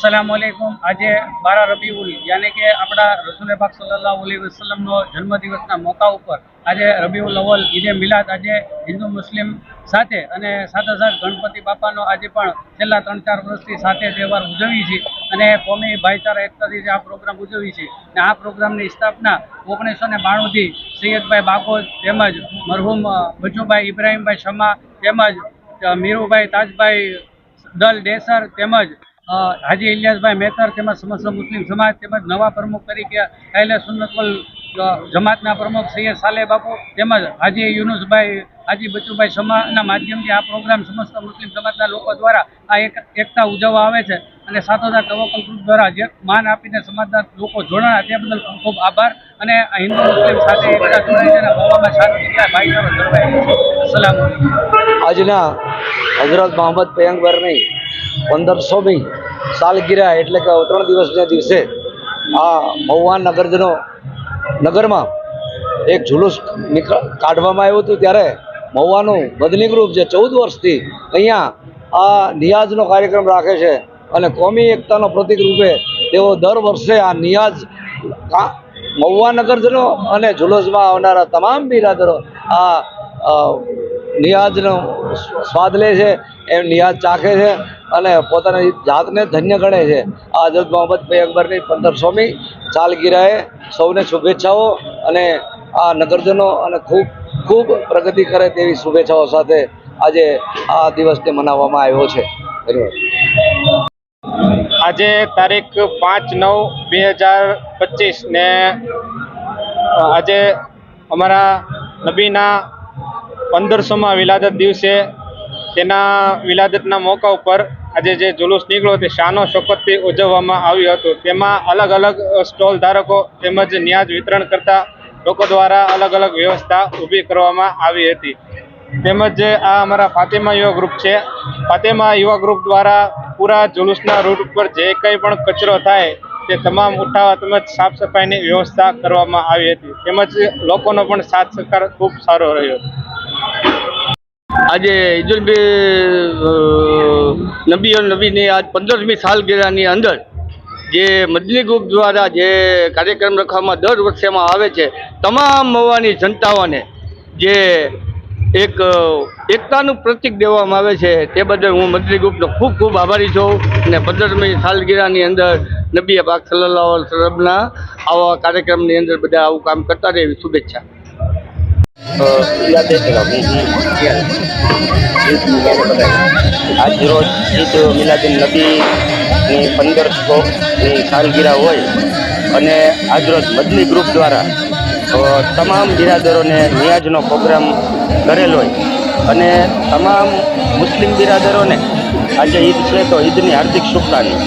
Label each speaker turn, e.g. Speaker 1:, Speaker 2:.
Speaker 1: અસલામુઅલૈકુમ આજે બારા રબીઉલ, યાને કે આપણા રસુલ પાક સલ્લલ્લાહુ અલૈહિ વસલ્લમનો જન્મદિવસના મોકા ઉપર આજે રબીઉલ અવલ ઈદે મિલાદ આજે હિન્દુ મુસ્લિમ સાથે અને સાથે સાથે ગણપતિ બાપાનો આજે પણ છેલ્લા ત્રણ ચાર વર્ષથી સાથે તહેવાર ઉજવી છે અને કોમી ભાઈચારા, એકતાથી આ પ્રોગ્રામ ઉજવી છે અને આ પ્રોગ્રામની સ્થાપના ઓગણીસો ને બાણુંથી સૈયદભાઈ બાકોદ તેમજ મરહુમ બચુભાઈ ઇબ્રાહીમભાઈ શમા તેમજ મીરુભાઈ તાજભાઈ દલ ડેસર તેમજ હાજી ઇલિયાસભાઈ મહેતર તેમજ સમસ્ત મુસ્લિમ સમાજ તેમજ નવા પ્રમુખ તરીકે અહેલે સુન્નતવલ જમાતના પ્રમુખ સૈયદ સાલે બાપુ તેમજ હાજી યુનુસભાઈ, હાજી બચુભાઈ સમાજના માધ્યમથી આ પ્રોગ્રામ સમસ્ત મુસ્લિમ સમાજના લોકો દ્વારા આ એક, એકતા ઉજવવા આવે છે અને સાથોસાથ તવકલ ગ્રુપ દ્વારા જે માન આપીને સમાજના લોકો જોડાણા તે બદલ ખૂબ ખૂબ આભાર અને હિન્દુ મુસ્લિમ સાથે એકતા જોડાઈ છે અને ભવામાં શાંતિ ભાઈચારો અસલામ
Speaker 2: આજના હજરત મોહમ્મદ પયંગબરની પંદરસોમી સાલગીરા એટલે કે ત્રણ દિવસના દિવસે આ મહુવાન નગરજનો નગરમાં એક જુલુસ નીકળ કાઢવામાં આવ્યું હતું ત્યારે મહુવાનું મદની ગ્રુપ જે ચૌદ વર્ષથી અહીંયા આ નિયાઝનો કાર્યક્રમ રાખે છે અને કોમી એકતાનો પ્રતિક રૂપે તેઓ દર વર્ષે આ નિયાઝ કા- મહુવા નગરજનો અને જુલુસમાં આવનારા તમામ બિરાદરો આ નિયાજનો સ્વાદ લે છે, એમ નિયાઝ ચાખે છે અને પોતાની જાતને ધન્ય ગણે છે. આ હજરત મોહમ્મદ પંદર પંદરસોમી ચાલગીરાએ સૌને શુભેચ્છાઓ અને આ નગરજનો અને ખૂબ ખૂબ પ્રગતિ કરે તેવી શુભેચ્છાઓ સાથે આજે આ દિવસને મનાવવામાં આવ્યો છે.
Speaker 3: આજે તારીખ પાંચ નવ બે હજાર પચીસ ને આજે અમારા નબીના પંદરસોમાં વિલાદત દિવસે તેના વિલાદતના મોકા ઉપર આજે જે જુલુસ નીકળ્યો તે શાનો શોકતથી ઉજવવામાં આવ્યું હતું. તેમાં અલગ અલગ સ્ટોલ ધારકો તેમજ ન્યાજ વિતરણ કરતા લોકો દ્વારા અલગ અલગ વ્યવસ્થા ઊભી કરવામાં આવી હતી. તેમજ આ અમારા ફાતેમા યુવા ગ્રુપ છે, ફાતેમા યુવા ગ્રુપ દ્વારા પૂરા જુલુસના રૂટ ઉપર જે કંઈ પણ કચરો થાય તે તમામ ઉઠાવવા તેમજ સાફ સફાઈની વ્યવસ્થા કરવામાં આવી હતી. તેમજ લોકોનો પણ સાથ સહકાર ખૂબ સારો રહ્યો.
Speaker 4: આજે ઈદુલ નબી નબીની આજ પંદરમી સાલગીરાની અંદર જે મદની ગ્રુપ દ્વારા જે કાર્યક્રમ રખવામાં દર વર્ષેમાં આવે છે, તમામ મવાની જનતાઓને જે એક, એકતાનું પ્રતીક દેવામાં આવે છે, તે બદલ હું મદની ગ્રુપનો ખૂબ ખૂબ આભારી છું અને પંદરમી સાલગીરાની અંદર નબી પાક સલ્લાહ આવા કાર્યક્રમની અંદર બધા આવું કામ કરતા રહે એવી શુભેચ્છા.
Speaker 5: આજ રોજ ઈદ મિલાદુન નબીની પંદરસોની સાલગીરા હોય અને આજરોજ મદની ગ્રુપ દ્વારા તમામ બિરાદરોને નિયાજનો પ્રોગ્રામ કરેલ હોય. અને તમામ મુસ્લિમ બિરાદરોને આજે ઈદ છે તો ઈદની હાર્દિક શુભકામના.